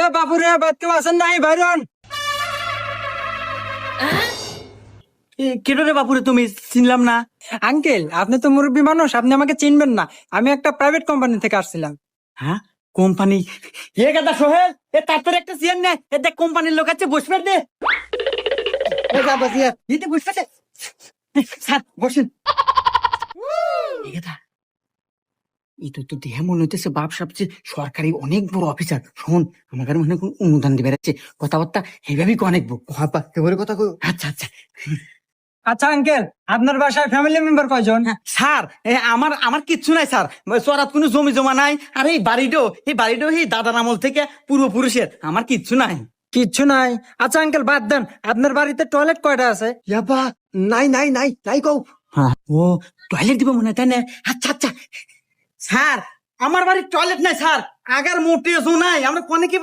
এ বাপুরে বাদ কেউ আছেন নাই, বাইরন। কেটো রে বাপুরে, তুমি চিনলাম না? আঙ্কেল, আপনি তো মুরব্বী মানুষ, আপনি আমাকে চিনবেন না। আমি একটা প্রাইভেট কোম্পানি থেকে আসছিলাম। হ্যাঁ? কোম্পানি এ গাদা সোহেল, এ তার একটা চেয়ার নে। এ দেখ কোম্পানির লোক আছে বসবে দে। এ যা, বসি দিতে বসবে স্যার, বসেন এ গাদা এই তো তো দেহে মনে হইতেছে বাপ সরকারি অনেক বড় অফিসার শোন আমাকে মনে হয় অনুদান দিবে রাখছে কথাবার্তা এইভাবেই অনেক বউ। হাপা এবারে কথা কই আচ্ছা আচ্ছা। আচ্ছা আঙ্কেল আপনার বাসায় ফ্যামিলি মেম্বার কয়জন? হ্যাঁ, স্যার আমার আমার কিচ্ছু নাই স্যার। চরাত কোনো জমি জমা নাই। আর এই বাড়িটাও এই বাড়িটাও এই দাদার আমল থেকে পূর্বপুরুষের আমার কিচ্ছু নাই। কিচ্ছু নাই। আচ্ছা আঙ্কেল বাদ দেন। আপনার বাড়িতে টয়লেট কয়টা আছে? ইয়াবা নাই নাই নাই নাই কও। হ্যাঁ। ও টয়লেট দিব মনে হয় তাই না? আচ্ছা স্যার আমার বাড়ির টয়লেট নাই স্যার। আগার মোটেও নাই আমরা কোনে কি